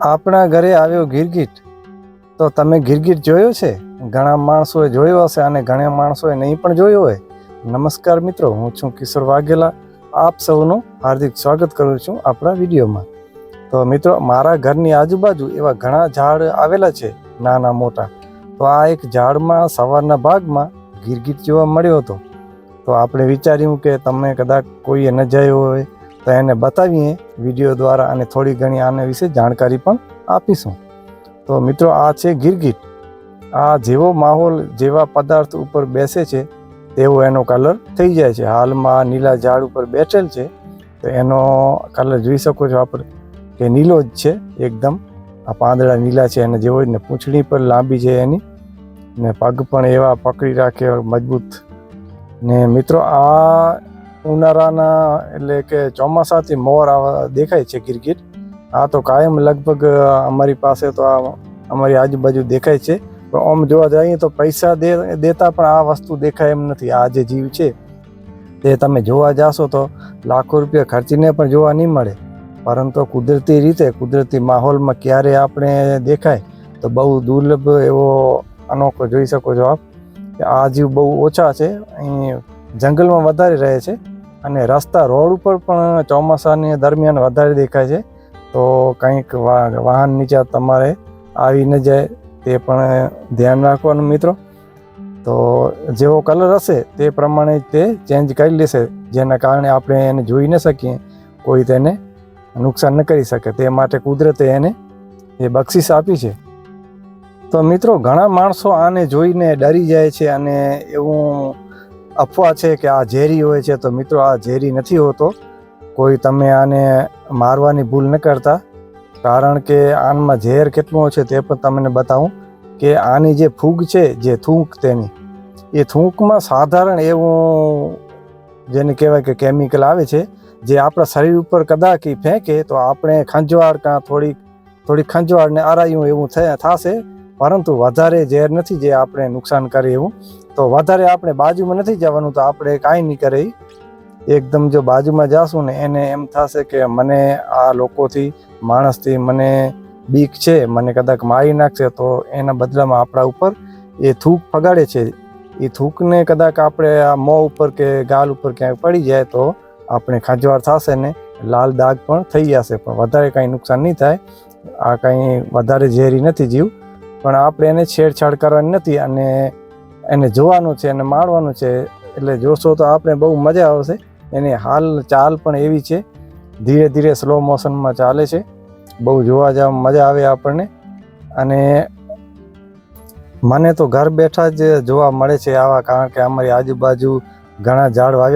આપણા ઘરે આવ્યો ગિરગીટ. તો તમે ગિરગીટ જોયો છે? ઘણા માણસોએ જોયો હશે અને ઘણા માણસોએ નહીં પણ જોયો હોય. નમસ્કાર મિત્રો, હું છું કિશોર વાઘેલા. આપ સૌનું હાર્દિક સ્વાગત કરું છું આપણા વિડીયોમાં. તો મિત્રો, મારા ઘરની આજુબાજુ એવા ઘણા ઝાડ આવેલા છે, નાના મોટા. તો આ એક ઝાડમાં સવારના ભાગમાં ગિરગીટ જોવા મળ્યો હતો. તો આપણે વિચાર્યું કે તમે કદાચ કોઈએ ન જયો હોય તો એને બતાવીએ વીડિયો દ્વારા અને થોડી ઘણી આના વિશે જાણકારી પણ આપીશું. તો મિત્રો, આ છે ગિરગીટ. આ જેવો માહોલ, જેવા પદાર્થ ઉપર બેસે છે, તેવો એનો કલર થઈ જાય છે. હાલમાં નીલા ઝાડ ઉપર બેઠેલ છે, તો એનો કલર જોઈ શકો છો આપણે કે નીલો જ છે એકદમ. આ પાંદડા નીલા છે અને જેવો ને પૂંછડી પર લાંબી છે એની. ને પગ પણ એવા પકડી રાખે, મજબૂત. ને મિત્રો, આ ઉનાળાના એટલે કે ચોમાસાથી મોર દેખાય છે કિરકિર આ તો કાયમ લગભગ અમારી પાસે તો આ અમારી આજુબાજુ દેખાય છે. પણ આમ જોવા જઈએ તો પૈસા દે, દેતા પણ આ વસ્તુ દેખાય એમ નથી. આ જે જીવ છે, તે તમે જોવા જાશો તો લાખો રૂપિયા ખર્ચીને પણ જોવા નહીં મળે. પરંતુ કુદરતી રીતે, કુદરતી માહોલમાં ક્યારે આપણે દેખાય, તો બહુ દુર્લભ એવો અનોખો જોઈ શકો છો આપ. આ જીવ બહુ ઓછા છે. અહીં જંગલમાં વધારે રહે છે. અને રસ્તા રોડ ઉપર પણ ચોમાસાની દરમિયાન વધારે દેખાય છે. તો કંઈક વાહન નીચે તમારે આવી ન જાય તે પણ ધ્યાન રાખવાનું મિત્રો. તો જેવો કલર હશે તે પ્રમાણે તે ચેન્જ કરી લેશે. જેના કારણે આપણે એને જોઈ ન શકીએ. કોઈ તેને નુકસાન ન કરી શકે. તે માટે કુદરતે એને એ બક્ષિસ આપી છે. તો મિત્રો ઘણા માણસો આને જોઈને ડરી જાય છે અને એવું અફવા છે કે આ ઝેરી હોય છે, તો મિત્રો આ ઝેરી નથી હોતો. કોઈ તમે આને મારવાની ભૂલ ન કરતા. કારણ કે આનમાં ઝેર કેટલું છે તે પણ તમને બતાવું કે આની જે ફૂગ છે, જે થૂંક તેની, એ થૂંકમાં સાધારણ એવું જેને કહેવાય કે કેમિકલ આવે છે, જે આપણા શરીર ઉપર કદાચ ફેંકે, તો આપણે ખંજવાળ કાં થોડીક થોડી ખંજવાળ ને અરાયું એવું થશે પરંતુ વધારે ઝેર નથી જે આપણે નુકસાન કરે એવું. તો વધારે આપણે બાજુમાં નથી જવાનું તો આપણે કાંઈ નહીં કરે એકદમ જો બાજુમાં જાશું ને એને એમ થશે કે મને આ લોકોથી, માણસથી મને બીક છે, મને કદાચ મારી નાખશે તો એના બદલામાં આપણા ઉપર એ થૂક ફગાડે છે. એ થૂકને કદાચ આપણે આ મોં ઉપર કે ગાલ ઉપર ક્યાંય પડી જાય તો આપણે ખાંજવાર થશે ને લાલ દાગ પણ થઈ જશે. પણ વધારે કાંઈ નુકસાન નહીં થાય. આ કાંઈ વધારે ઝેરી નથી જીવ. પણ આપણે એને છેડછાડ કરવાની નથી અને એને જોવાનું છે અને માણવાનું છે. એટલે જોશો તો આપણે બહુ મજા આવશે. એની હાલ ચાલ પણ એવી છે. ધીરે ધીરે સ્લો મોશનમાં ચાલે છે. બહુ જોવા જવા મજા આવે આપણને. અને મને તો ઘર બેઠા જ જોવા મળે છે આવા કારણ કે અમારી આજુબાજુ ઘણા ઝાડ વાવ્યા